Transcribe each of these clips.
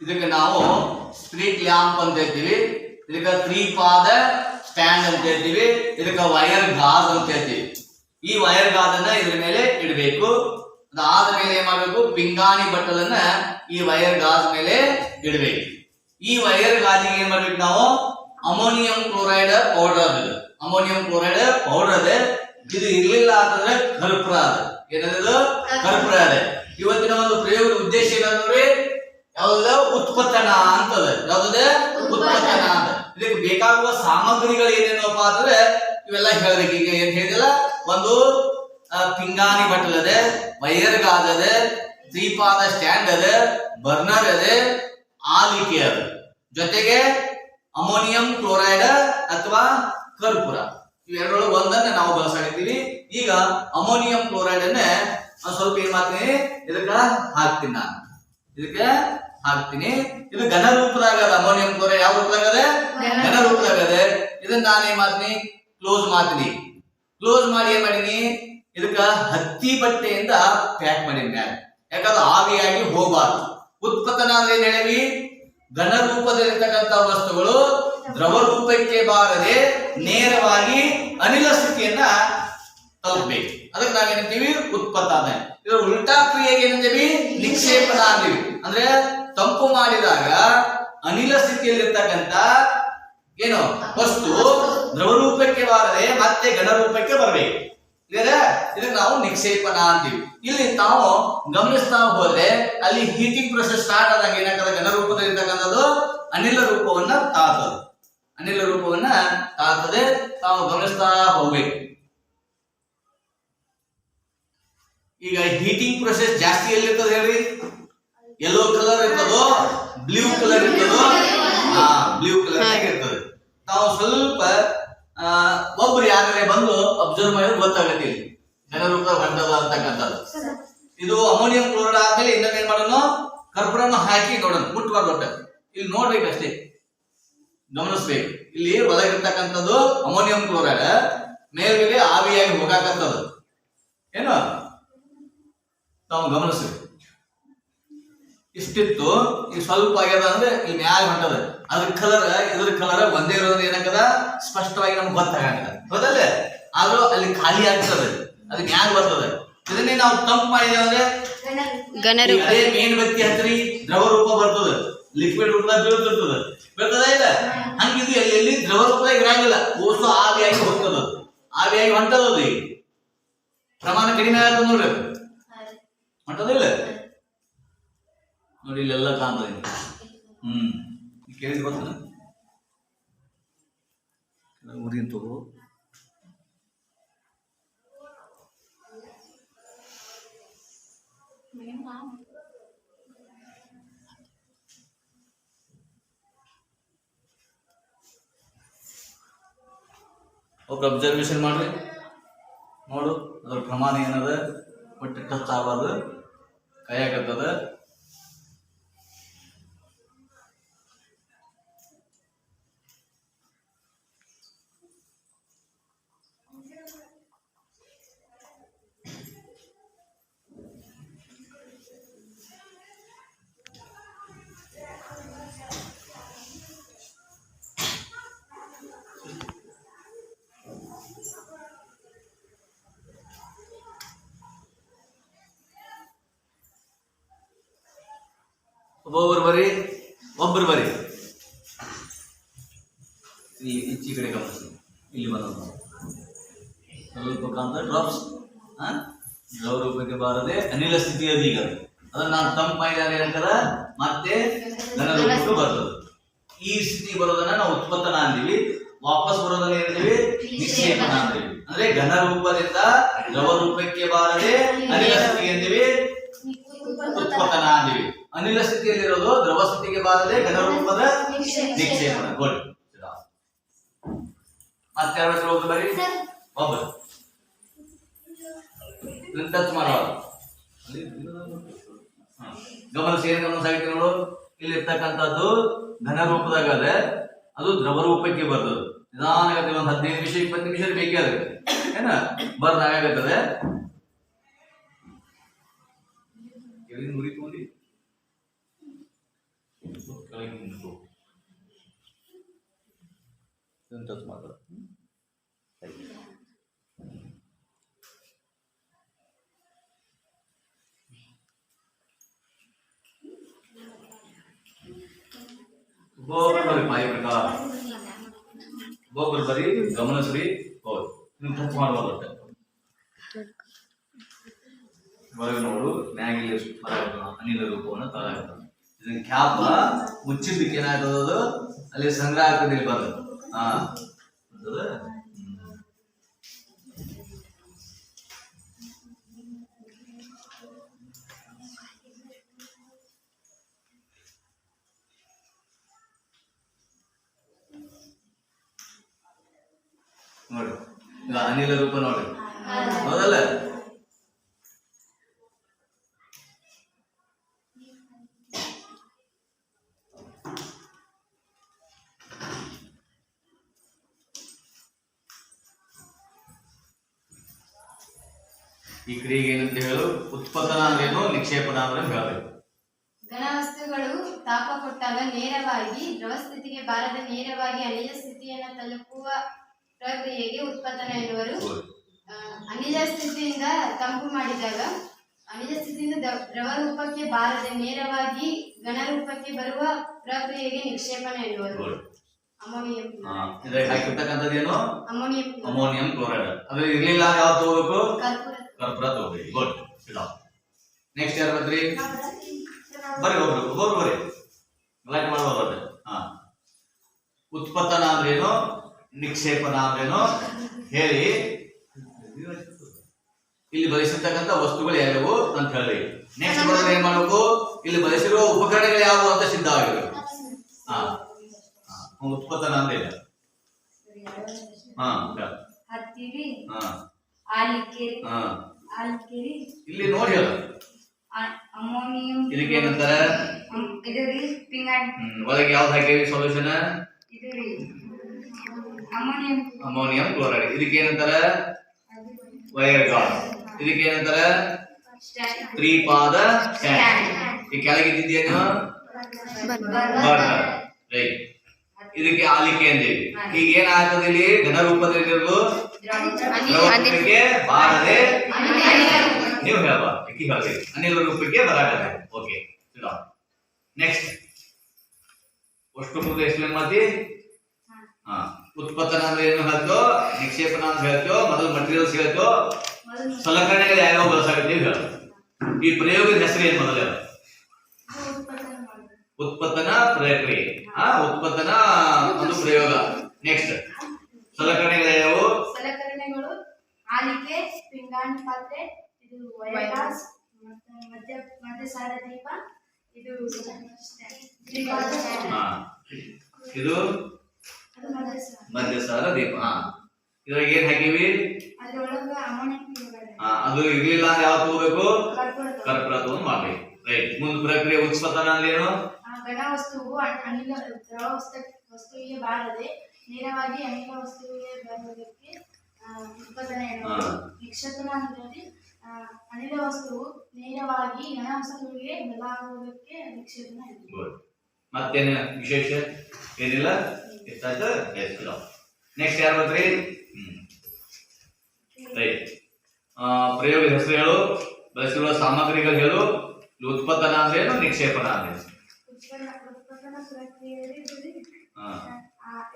ಇದಕ್ಕೆ ನಾವು spirit lamp ಅಂತ ಹೇಳ್ತೀವಿ ಇದಕ್ಕೆ ತ್ರಿಪಾದ ಸ್ಟ್ಯಾಂಡ್ ಅಂತ ಹೇಳ್ತೀವಿ ಇದಕ್ಕೆ ವೈರ್ ಗಾಜ್ ಅಂತ ಹೇಳ್ತೀವಿ ಈ ವೈರ್ ಗಾಜನ್ನ ಇದ್ರ ಮೇಲೆ ಇಡಬೇಕು. ಅದಾದ ಮೇಲೆ ಏನ್ ಮಾಡಬೇಕು? ಪಿಂಗಾಣಿ ಬಟ್ಟಲನ್ನ ಈ ವೈರ್ ಗಾಜ್ ಮೇಲೆ ಇಡಬೇಕು. ಈ ವೈರ್ ಗಾಜಿಗೆ ಏನ್ ಮಾಡ್ಬೇಕು ನಾವು? ಅಮೋನಿಯಂ ಕ್ಲೋರೈಡ್ ಪೌಡರ್ ಅದು. ಅಮೋನಿಯಂ ಕ್ಲೋರೈಡ್ ಪೌಡರ್ ಅದೇ. ಇದು ಇರ್ಲಿಲ್ಲ ಅಂತಂದ್ರೆ ಕರ್ಪುರ ಅದ. ಏನದು? ಕರ್ಪುರ ಅದೇ. ಇವತ್ತಿನ ಒಂದು ಪ್ರಯೋಗದ ಉದ್ದೇಶ ಏನಂದ್ರೆ ಯಾವ್ದು ಉತ್ಪತ್ತನ ಅಂತದ. ಯಾವ್ದು ಉತ್ಪತ್ತನ ಅಂತ. ಇದಕ್ಕೆ ಬೇಕಾಗುವ ಸಾಮಗ್ರಿಗಳು ಏನೇನಪ್ಪ ಅಂದ್ರೆ ಇವೆಲ್ಲ ಹೇಳ್ಬೇಕು. ಈಗ ಏನ್ ಹೇಳಿದಿಲ್ಲ ಒಂದು ಪಿಂಗಾಣಿ ಬಟ್ಟಲ್ ಅದೆ ವೈರ್ ಗಾಜ್ ಅದೆ ದೀಪಾದ ಸ್ಟ್ಯಾಂಡ್ ಅದೆ ಬರ್ನರ್ ಅದೆ, ಆಲಿಕೆ ಅದ. ಜೊತೆಗೆ ಅಮೋನಿಯಂ ಕ್ಲೋರೈಡ್ ಅಥವಾ ಕರ್ಪೂರ. ಇವೆರಡರೊಳಗೆ ಒಂದನ್ನ ನಾವು ಬಳಸಾಡಿದ್ದೀವಿ ಈಗ ಅಮೋನಿಯಂ ಕ್ಲೋರೈಡ್ ಅನ್ನ ಸ್ವಲ್ಪ ಏನ್ ಮಾಡ್ತೀನಿ? ಇದಕ್ಕ ಹಾಕ್ತೀನಿ ನಾನು. ಇದಕ್ಕೆ ಹಾಕ್ತೀನಿ. ಇದು ಘನ ರೂಪದಾಗ ಅದ ಅಮೋನಿಯಂ ಕ್ಲೋರೈಡ್ ಯಾವ ರೂಪದಾಗ ಅದ ಘನ ರೂಪದಾಗ ಅದ ಇದನ್ನ ನಾನು ಏನ್ ಮಾಡ್ತೀನಿ? ಕ್ಲೋಸ್ ಮಾಡ್ತೀನಿ. ಕ್ಲೋಸ್ ಮಾಡಿ ಏನ್ ಮಾಡೀನಿ? ಇದಕ್ಕ ಹತ್ತಿ ಬಟ್ಟೆಯಿಂದ ಪ್ಯಾಕ್ ಮಾಡೀನಿ ಮ್ಯಾಲ ಯಾಕಂದ್ರೆ ಆವಿಯಾಗಿ ಹೋಗಬಾರ್ದು. ಉತ್ಪತನ ಅಂದ್ರೆ ಏನ್ ಹೇಳಿವಿ? ಘನ ರೂಪದಲ್ಲಿರ್ತಕ್ಕಂಥ ವಸ್ತುಗಳು ದ್ರವ ರೂಪಕ್ಕೆ ಬಾರದೆ ನೇರವಾಗಿ ಅನಿಲ ಸ್ಥಿತಿಯನ್ನ ತಲುಪಬೇಕು. ಅದಕ್ಕೆ ನಾವೇನಂತೀವಿ ಉತ್ಪತ್ತನ ಇದರ ಉಲ್ಟಾ ಕ್ರಿಯೆಗೆ ಏನಂತೀವಿ ನಿಕ್ಷೇಪಣ ಅಂತೀವಿ. ಅಂದ್ರೆ ತಂಪು ಮಾಡಿದಾಗ ಅನಿಲ ಸ್ಥಿತಿಯಲ್ಲಿರ್ತಕ್ಕಂಥ ಏನು ವಸ್ತು ದ್ರವ ರೂಪಕ್ಕೆ ಬಾರದೆ ಮತ್ತೆ ಘನ ರೂಪಕ್ಕೆ ಬರಬೇಕು ಇದಕ್ಕೆ ನಾವು ನಿಕ್ಷೇಪಣ ಅಂತೀವಿ. ಇಲ್ಲಿ ತಾವು ಗಮನಿಸ್ತಾ ಹೋದ್ರೆ ಅಲ್ಲಿ ಹೀಟಿಂಗ್ ಪ್ರೊಸೆಸ್ ಸ್ಟಾರ್ಟ್ ಆದಾಗ ಏನಾಗ್ತದೆ? ಘನ ರೂಪದಲ್ಲಿರ್ತಕ್ಕಂಥದ್ದು ಅನಿಲ ರೂಪವನ್ನ ತಾತದು ಅನಿಲ ರೂಪವನ್ನ ತಾತದೆ ತಾವು ಗಮನಿಸ್ತಾ ಹೋಗ್ಬೇಕು. ಈಗ ಹೀಟಿಂಗ್ ಪ್ರೊಸೆಸ್ ಜಾಸ್ತಿ ಎಲ್ಲಿರ್ತದೆ ಹೇಳ್ರಿ. ಯೆಲ್ಲೋ ಕಲರ್ ಇರ್ತದೋ ಬ್ಲೂ ಕಲರ್ ಇರ್ತದೋ ಹಾ ಬ್ಲೂ ಕಲರ್ ಇರ್ತದೆ ನಾವು ಸ್ವಲ್ಪ ಒಬ್ರು ಯಾರೇ ಬಂದು ಅಬ್ಸರ್ವ್ ಮಾಡಿದ್ರೆ ಗೊತ್ತಾಗತ್ತೆ ಇಲ್ಲಿ. ಜನರೂಪ ಹೊಂಟದ ಅಂತಕ್ಕಂಥದ್ದು. ಇದು ಅಮೋನಿಯಂ ಕ್ಲೋರೈಡ್ ಆದ್ಮೇಲೆ ಇನ್ನೊಂದು ಏನ್ ಮಾಡೋಣ ಕರ್ಪೂರನ ಹಾಕಿ ನೋಡೋಣ ಮುಟ್ಬಾರ್ದು ಒಟ್ಟ. ಇಲ್ಲಿ ನೋಡ್ಬೇಕಷ್ಟೇ. ಗಮನಿಸ್ಬೇಕು. ಇಲ್ಲಿ ಒಳಗಿರ್ತಕ್ಕಂಥದ್ದು ಅಮೋನಿಯಂ ಕ್ಲೋರೈಡ್ ಮೇಲ್ಗಡೆ ಆವಿಯಾಗಿ ಹೋಗಾಕಂಥದ್ದು ಏನು? ನಾವು ಗಮನಿಸ್ಬೇಕು. ಇಷ್ಟಿತ್ತು ಈಗ ಸ್ವಲ್ಪ ಆಗ್ಯದ ಅಂದ್ರೆ ಇಲ್ಲಿ ಮ್ಯಾಲ ಹೊಂಟದ. ಅದ್ರ ಕಲರ್ ಇದ್ರ ಕಲರ್ ಒಂದೇ ಇರೋದ್ರ ಏನಾಗದ ಸ್ಪಷ್ಟವಾಗಿ ನಮ್ಗೆ ಗೊತ್ತಾಗಲ್ಲ ಹೌದಲ್ಲ? ಆದ್ರೂ ಅಲ್ಲಿ ಖಾಲಿ ಆಗ್ತದ. ಅದು ಮ್ಯಾಲ ಬರ್ತದ. ಇದನ್ನೇ ನಾವು ತಂಪು ಮಾಡಿದ್ರೆ ಅಂದ್ರೆ ಅದೇ ಮೇನ್ ಬತ್ತಿ ಹತ್ರಿ ದ್ರವ ರೂಪ ಬರ್ತದ. ಲಿಕ್ವಿಡ್ ರೂಪ ಬೀಳ್ತಿರ್ತದ ಬೀಳ್ತದ ಇಲ್ಲ ಹಂಗಿದು ಎಲ್ಲಿ ದ್ರವ ರೂಪದಾಗ ಇರಂಗಿಲ್ಲ. ಓಸು ಆವಿಯಾಗಿ ಹೋಗ್ತದ. ಆವಿಯಾಗಿ ಹೊಂಟದ ಈಗ. ಪ್ರಮಾಣ ಕಡಿಮೆ ಆಗ್ತದ ನೋಡ್ರಿ. ಹೊಂಟದ ಹೊಂಟದಿಲ್ಲ? ನೋಡಿ, ಇಲ್ಲೆಲ್ಲ ಕಾಣ್ತದೆ ಹ್ಮ್. ಕೇಳಿದ್ ಗೊತ್ತ ಊರಿನ ತಗೋ ಒಬ್ರು ಅಬ್ಸರ್ವೇಷನ್ ಮಾಡ್ರಿ. ನೋಡು, ಅದ್ರ ಪ್ರಮಾಣ ಏನದ? ಒಟ್ಟು ಟಚ್ ಆಗಬಾರ್ದು. ಕೈಯಾಗತ್ತದ ಒಬ್ಬೊಬ್ರು ಬರಿ, ಒಬ್ಬರು ಬರಿ. ಈ ಕಡೆ ಗಮನಿಸಿ. ಇಲ್ಲಿ ಬರೋದು ಸ್ವಲ್ಪ ಕಾಂತ ಡ್ರಾಪ್ಸ್ ಗೌರವಕ್ಕೆ ಬಾರದೆ ಅನಿಲ ಸ್ಥಿತಿ ಅದು ಈಗ ಅದನ್ನ ನಾನು ತಂಪು ಮಾಡಿದಾಗ ಏನಂತಾರ ಮತ್ತೆ ಘನ ರೂಪಕ್ಕೆ ಬರ್ತದೆ. ಈ ಸ್ಥಿತಿ ಬರೋದನ್ನ ನಾವು ಉತ್ಪತ್ತನ ಅಂತೀವಿ. ವಾಪಸ್ ಬರೋದನ್ನ ಏನಂತೀವಿ ನಿಕ್ಷೇಪಣ ಅಂತೀವಿ. ಅಂದ್ರೆ ಘನ ರೂಪದಿಂದ ದ್ರವ ರೂಪಕ್ಕೆ ಬಾರದೆ ಅನಿಲ ಸ್ಥಿತಿ ಅಂತೀವಿ. ಉತ್ಪತ್ತನ ಅಂತೀವಿ. ಅನಿಲ ಸ್ಥಿತಿಯಲ್ಲಿರೋದು ದ್ರವ ಸ್ಥಿತಿಗೆ ಬಾರದೆ ಘನ ರೂಪದ ನಿಕ್ಷೇಪಣ. ಗುಡ್. ಮತ್ತೆ ಯಾರ ಬರೀ? ಹೋಗ್ದು ಬರಿ ಒಬ್ಬರು ಟಚ್ ಮಾಡೋ ಗಮನಿಸಿ ಗಮನ ಗಮನಿಸಾಗಿತ್ತು ನೋಡು. ಇಲ್ಲಿ ಇರ್ತಕ್ಕಂಥದ್ದು ಘನ ರೂಪದಾಗ ಅದ ದ್ರವ ರೂಪಕ್ಕೆ ಬರ್ತದೆ. ನಿಧಾನಗತಿ ಒಂದು ಹದಿನೈದು ನಿಮಿಷ, ಇಪ್ಪತ್ತು ನಿಮಿಷ ಬೇಕೇ ಅದಕ್ಕೆ ಏನ? ಬರ್ದಾಗತ್ತದ ಎಲ್ಲಿ ನುರಿತು ನೋಡಿ ಟಚ್ ಬರ್ರಿ ಮಾಯಿ ಪ್ರಕಾರ. ಒಬ್ಬೊಬ್ರು ಬರೀ ಗಮನಿಸ್ರಿ ಅನಿಲ ರೂಪವನ್ನು ತಳಗಾಗ್ತದೆ ಇದನ್ನ ಕ್ಯಾಪ್ ಮುಚ್ಚಿದ್ದಕ್ಕೆ ಏನಾಗ್ತದೆ ಅದು ಅಲ್ಲಿ ಸಂಗ್ರಹ ಇಲ್ಲಿ ಬರ್ತದೆ. ನೋಡಿ ಈಗ ಅನಿಲ ರೂಪ ನೋಡಿ ಈ ಕ್ರಿಯೆಗೆ ಏನಂತ ಹೇಳು ಉತ್ಪತನ ಅಂದ್ರೇನು? ನಿಕ್ಷೇಪಣ ಅಂದ್ರೆ ಹೇಳಬೇಕು ಘನವಸ್ತುಗಳು ತಾಪ ಕೊಟ್ಟಾಗ ನೇರವಾಗಿ ದ್ರವ ಸ್ಥಿತಿಗೆ ಬಾರದ ನೇರವಾಗಿ ಅನಿಲ ಸ್ಥಿತಿಯನ್ನು ತಲುಪುವ ಪ್ರಕ್ರಿಯೆಗೆ ಉತ್ಪತನ ಎನ್ನುವರು. ಅನಿಲ ಸ್ಥಿತಿಯಿಂದ ತಂಪು ಮಾಡಿದಾಗ ಅನಿಲ ಸ್ಥಿತಿಯಿಂದ ದ್ರವ ರೂಪಕ್ಕೆ ಬಾರದೆ ನೇರವಾಗಿ ಘನ ರೂಪಕ್ಕೆ ಬರುವ ಪ್ರಕ್ರಿಯೆಗೆ ನಿಕ್ಷೇಪಣ ಎನ್ನುವರು. ಅಮೋನಿಯಂ. ಹಾಕಿರ್ತಕ್ಕಂಥದ್ದೇನು ಅಮೋನಿಯಂ. Ammonium chloride. ಅದು ಇರ್ಲಿಲ್ಲ ಅಂದ್ರೆ ಯಾವ್ದು ಕರ್ಪೂರ ತಗೋಬೇಕು ಗುಡ್ ಇದಾವ್ ನೆಕ್ಸ್ಟ್ ಯಾರು ಬರ್ರಿ ಬರ್ರಿ ಒಬ್ರು ಒಬ್ಬರು ಬರ್ರಿ. ಗಲಾಟೆ ಹಾ. ಉತ್ಪತ್ತನ ಅಂದ್ರೇನು? ನಿಕ್ಷೇಪನ ಅಂದ್ರೇನು? ಹೇಳಿ. ಇಲ್ಲಿ ಬಳಸಿರ್ತಕ್ಕಂಥ ವಸ್ತುಗಳು ಯಾವ್ಯಾವು ಅಂತ ಹೇಳಿ. ನೆಕ್ಸ್ಟ್ ಬರೋದ್ರೆ ಏನ್ ಮಾಡ್ಬೇಕು? ಇಲ್ಲಿ ಬಳಸಿರುವ ಉಪಕರಣಗಳು ಯಾವುವು ಅಂತ ಸಿದ್ಧ ಹಾ. ಹಾ. ಉತ್ಪತ್ತನ ಅಂದ್ರೆ ಹಾ. ಹಾ. ಆಲಿಕೆರಿ. ಹಾ. ಆಲಿಕೆರಿ. ಇಲ್ಲಿ ನೋಡಿ ಅಲ್ಲ ಅಮೋನಿಯಂ ಇದಕ್ಕೆ ಏನಂತಾರೆ ಇದು ರೀ ಪಿಂಗಾಣಿ ಹ್ಮ್, ಒಳಗೆ ಯಾವ್ದು ಹಾಕೇವಿ ಸೊಲ್ಯೂಷನ್ ಇದು ರೀ ಅಮೋನಿಯಂ. Ammonium chloride. ಇದಕ್ಕೆ ಏನಂತಾರೆ ವೈರ್ ಗಾರ್ಡ್. ಇದಕ್ಕೆ ಏನಂತಾರೆ ತ್ರಿಪಾದ ಸ್ಟ್ಯಾಂಡ್ ಈ ಕೆಳಗೆ ಇದ್ದಿದ್ದೇನು ಬರ್ನರ್ ರೈಟ್. ಇದಕ್ಕೆ ಆಲಿಕೆ ಅಂದೇವಿ ಈಗ ಏನಾಗ್ತದೆ ಇಲ್ಲಿ? ಘನ ರೂಪದಲ್ಲಿರೋದು ದ್ರವರೂಪಕ್ಕೆ ಬಾರದೆ ನೀವು ಹೇಳ್ಬಾ ಅಕ್ಕಿ ಹೇಳ್ಬೇಕು ಅನಿಲ ರೂಪಕ್ಕೆ ಓಕೆ ಓಕೆ ನೆಕ್ಸ್ಟ್ ಅಷ್ಟು ಪ್ರದೇಶ ಮಾಡ್ತಿ? ಹಾ. ಉತ್ಪತ್ತನ ಅಂದ್ರೆ ಏನು ಹೇಳ್ತೋ ನಿಕ್ಷೇಪಣ ಅಂತ ಹೇಳ್ತೋ ಮೊದಲು ಮಟೀರಿಯಲ್ಸ್ ಹೇಳ್ತೋ ಸಲಕರಣೆಗಳು ಯಾವ್ಯಾವ ಬಳಸಾಕತ್ತೀವಿ ಹೇಳು. ಈ ಪ್ರಯೋಗದ ಹೆಸರು ಏನು ಮೊದಲ? ಉತ್ಪತ್ತನ ಪ್ರಕ್ರಿಯೆ. ಹಾ ಉತ್ಪತ್ತನ ಒಂದು ಪ್ರಯೋಗ. ನೆಕ್ಸ್ಟ್ ಸಲಕರಣೆಗಳು ಯಾವ್ಯಾವು ಸಲಕರಣೆಗಳು ಆಲಿಕೆ ಪಾತ್ರೆ ಇದು ವೈರಾಸ್ ಮತ್ತೆ ಮಧ್ಯ ಮಧ್ಯಸಾರ ದೀಪ ಇದು ಇದು ಮಧ್ಯಸಾರ. ದೀಪ ಇದ್ರಾಗ ಏನ್ ಹಾಕಿವಿ? ಅದು ಇರ್ಲಿಲ್ಲ ಅಂದ್ರೆ ಯಾವ ತಗೋಬೇಕು? ಕರ್ಪೂರ ಮಾಡ್ಬೇಕು. ರೈಟ್. ಮುಂದ್ ಪ್ರಕ್ರಿಯೆ ಉತ್ಪತ್ತನ ಅಂದ್ರೆ ಏನು? ಘನ ವಸ್ತುವು ಅನಿಲ ದ್ರವ ವಸ್ತು ವಸ್ತುವಿಗೆ ಬಾರದೆ ನೇರವಾಗಿ ಅನಿಲ ವಸ್ತುವಿಗೆ ಬರುವುದಕ್ಕೆ ಅನಿಲ ವಸ್ತುವು ನೇರವಾಗಿ ಘನ ವಸ್ತುವಿಗೆ ಬದಲಾಗುವುದಕ್ಕೆ ನಿಕ್ಷೇಪಣ ಎನ್ನುವುದು. ಗುಡ್. ಮತ್ತೇನು ವಿಶೇಷ? ಏನಿಲ್ಲ? ಎಸ್ ನೆಕ್ಸ್ಟ್ ಯಾರು ರೈಟ್. ಪ್ರಯೋಗದ ಹೆಸರು ಹೇಳು. ಬಳಸಿರುವ ಸಾಮಗ್ರಿಗಳು ಹೇಳು. ಉತ್ಪತ್ತನ ಅಂದ್ರೆ ಏನು? ನಿಕ್ಷೇಪಣ ಅಂದ್ರೆ? ಉತ್ಪನ್ನ ಪ್ರಕ್ರಿಯೆಯಲ್ಲಿ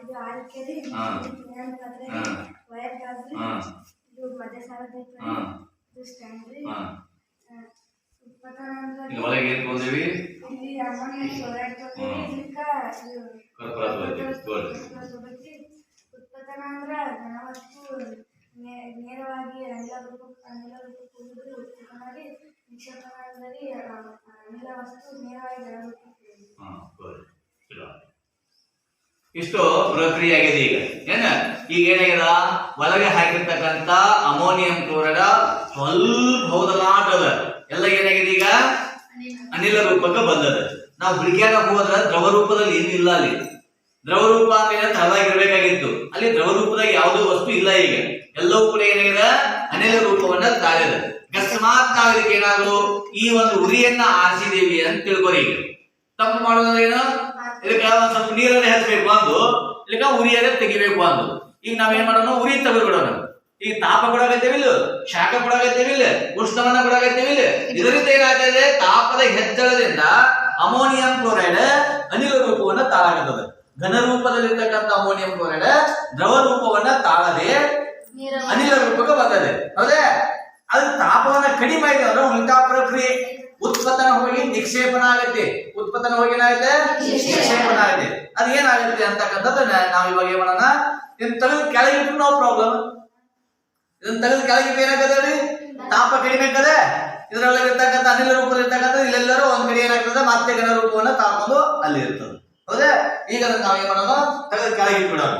ಇದು ರೀ, ಹಾ. ಆ, ಇದು ಪಾತ್ರೆ ಗಾಜ್ ರೀ, ಇದು ಸ್ಟ್ಯಾಂಡ್ ರೀ. ಇಲ್ಲಿ ಒಳಗೆ ಏನ್ ಇಲ್ಲಿ ಕರ್ಪೂರ ತಗೊಂಡೇವಿ ಗುಡ್ ಅಂದ್ರ ಘನವಸ್ತು ನೇರವಾಗಿ ಅನಿಲ ರೂಪ ಅನಿಲ ರೂಪಕ್ಕೆ ಹೋಗುದು ಉತ್ಪಾದನಾ ರೀ ನಿಕ್ಷೇಪಣ ಅಂದ್ರೆ ಅನಿಲ ವಸ್ತು ನೇರವಾಗಿ ಘನ ರೂಪಕ್ಕೆ. ಹಾ ಚಲೋ ಇಷ್ಟು ಪ್ರಕ್ರಿಯೆ ಆಗಿದೆ ಈಗ. ಏನ? ಈಗ ಏನಾಗ್ಯದ? ಒಳಗೆ ಹಾಕಿರ್ತಕ್ಕಂತ ಅಮೋನಿಯಂ ಕ್ಲೋರೈಡ್ ಸ್ವಲ್ಪ ಹೌದಲಾಟದ ಎಲ್ಲ ಏನಾಗಿದೆ ಈಗ? ಅನಿಲ ರೂಪಕ್ಕೆ ಬಂದದ. ನಾವು ಬಿಡಿಕೆಯಾಗ ಹೋದ್ರ ದ್ರವ ರೂಪದಲ್ಲಿ ಏನಿಲ್ಲ ಅಲ್ಲಿ. ದ್ರವ ರೂಪ ಅಂದ್ರೆ ಇರಬೇಕಾಗಿತ್ತು ಅಲ್ಲಿ ದ್ರವ ರೂಪದಾಗ ಯಾವುದೋ ವಸ್ತು ಇಲ್ಲ ಈಗ. ಎಲ್ಲವೂ ಕೂಡ ಏನಾಗಿದೆ ಅನಿಲ ರೂಪವನ್ನ ತಾಳಿದ ಅಕಸ್ಮಾತ್ ನಾವು ಏನಾದ್ರು ಈ ಒಂದು ಉರಿಯನ್ನ ಆರಿಸಿದೇವಿ ಅಂತ ತಿಳ್ಕೊರಿ ಈಗ. ತಪ್ಪು ಮಾಡೋದ್ರೆ ಏನು ಇದಕ್ಕೆ ಸ್ವಲ್ಪ ನೀರನ್ನ ಹಚ್ಚಬೇಕು ಒಂದು ಇಲ್ಲಿಗ ಉರಿಯದೇ ತೆಗಿಬೇಕು ಅಂದು. ಈಗ ನಾವೇನ್ ಮಾಡೋಣ? ಉರಿ ತೆಗೆದ್ಬಿಡೋಣ ಈಗ ತಾಪ ಕೊಡಾಗತ್ತೇವಿಲ್ಲ ಶಾಖ ಕೊಡಾಗತ್ತೇವಿಲ್ಲ ಉಷ್ಣವನ್ನ ಕೊಡಾಗತ್ತೇವಿಲ್ಲ ಇದರಿಂದ ಏನಾಗ್ತದೆ ತಾಪದ ಹೆಚ್ಚಳದಿಂದ ಅಮೋನಿಯಂ ಕ್ಲೋರೈಡ್ ಅನಿಲ ರೂಪವನ್ನ ತಾಳಾಗುತ್ತದೆ ಘನ ರೂಪದಲ್ಲಿರ್ತಕ್ಕಂಥ ಅಮೋನಿಯಂ ಕ್ಲೋರೈಡ್ ದ್ರವ ರೂಪವನ್ನ ತಾಳದೆ ಅನಿಲ ರೂಪಕ್ಕೆ ಬರ್ತದೆ. ಹೌದೇ? ಅದು ತಾಪವನ್ನು ಕಡಿಮೆ ಆಗಿದೆ ಅಂದ್ರೆ ಪ್ರಕ್ರಿಯೆ. ಉತ್ಪತನ ಹೋಗಿ ನಿಕ್ಷೇಪಣ ಆಗುತ್ತೆ. ಉತ್ಪತನ ಹೋಗಿ ಏನಾಗುತ್ತೆ? ನಿಕ್ಷೇಪಣ ಆಗುತ್ತೆ. ಅದು ಏನಾಗುತ್ತೆ ಅಂತಕ್ಕಂಥದ್ದು ನಾವು ಇವಾಗ ಏನ್ ಮಾಡೋಣ? ಇದನ್ನ ತೆಗೆದು ಕೆಳಗಿಟ್ಟು ನೋ ಪ್ರಾಬ್ಲಮ್ ಇದನ್ನ ತೆಗೆದು ಕೆಳಗಿಟ್ಟು ರೀ ತಾಪ ಕಡಿಮೆ ಆಗ್ತದೆ. ಇದರೊಳಗೆ ಇರ್ತಕ್ಕಂಥ ಅನಿಲ ರೂಪದಲ್ಲಿ ಇರ್ತಕ್ಕಂಥ ಇಲ್ಲೆಲ್ಲರೂ ಒಂದ್ ಕಡೆ ಏನಾಗ್ತದೆ? ಮತ್ತೆ ಗಣ ರೂಪವನ್ನು ತಾಕೊಂಡು ಅಲ್ಲಿ ಇರ್ತದೆ. ಹೌದಾ? ಈಗ ನಾವು ಏನ್ ಮಾಡೋಣ ತೆಗೆದು ಕೆಳಗಿಟ್ಟು ಬಿಡೋಣ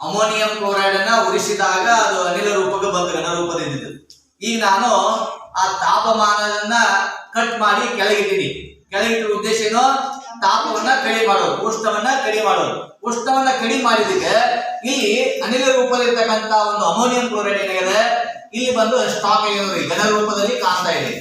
ಅಮೋನಿಯಂ ಕ್ಲೋರೈಡ್ ಅನ್ನ ಉರಿಸಿದಾಗ ಅದು ಅನಿಲ ರೂಪಕ್ಕೆ ಬಂತು, ಘನ ರೂಪದಿಂದ ಈಗ ನಾನು ಆ ತಾಪಮಾನವನ್ನ ಕಟ್ ಮಾಡಿ ಕೆಳಗಿದ್ದೀನಿ ಕೆಳಗಿಟ್ಟ ಉದ್ದೇಶ ಏನು? ತಾಪವನ್ನ ಕಡಿಮೆ ಮಾಡೋದು, ಉಷ್ಣವನ್ನ ಕಡಿಮೆ ಮಾಡೋದು. ಉಷ್ಣವನ್ನ ಕಡಿಮೆ ಮಾಡಿದಕ್ಕೆ ಇಲ್ಲಿ ಅನಿಲ ರೂಪದಲ್ಲಿರ್ತಕ್ಕಂತ ಒಂದು ಅಮೋನಿಯಂ ಕ್ಲೋರೈಡ್ ಏನಾಗಿದೆ? ಇಲ್ಲಿ ಬಂದು ಸ್ಟಾಕ್ ಆಗಿರೋದು ಘನ ರೂಪದಲ್ಲಿ ಕಾಣ್ತಾ ಇದೆ.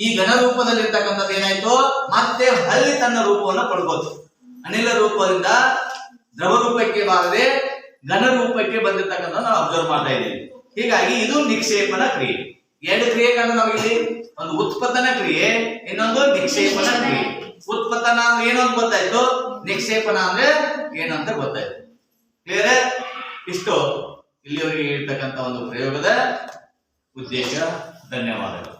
ಈ ಘನ ರೂಪದಲ್ಲಿರ್ತಕ್ಕಂಥದ್ದು ಏನಾಯ್ತು? ಮತ್ತೆ ಹಳ್ಳಿ ತನ್ನ ರೂಪವನ್ನು ಪಡ್ಕೋತು ಅನಿಲ ರೂಪದಿಂದ ದ್ರವ ರೂಪಕ್ಕೆ ಬಾರದೆ ಘನ ರೂಪಕ್ಕೆ ಬಂದಿರ್ತಕ್ಕಂಥ ನಾವು ಅಬ್ಸರ್ವ್ ಮಾಡ್ತಾ ಇದ್ದೀವಿ. ಹೀಗಾಗಿ ಇದು ನಿಕ್ಷೇಪಣ ಕ್ರಿಯೆ. ಎರಡು ಕ್ರಿಯೆ ಕಂಡು ನಾವು ಇಲ್ಲಿ ಒಂದು ಉತ್ಪತ್ತನ ಕ್ರಿಯೆ, ಇನ್ನೊಂದು ನಿಕ್ಷೇಪಣ ಕ್ರಿಯೆ. ಉತ್ಪತ್ತನ ಅಂದ್ರೆ ಏನು ಅಂತ ಗೊತ್ತಾಯ್ತು? ನಿಕ್ಷೇಪಣ ಅಂದ್ರೆ ಏನು ಅಂತ ಗೊತ್ತಾಯ್ತು. ಕ್ಲಿಯರ್ ಇಷ್ಟು ಇಲ್ಲಿವರೆಗೆ ಇರ್ತಕ್ಕಂಥ ಒಂದು ಪ್ರಯೋಗದ ಉದ್ದೇಶ. ಧನ್ಯವಾದಗಳು.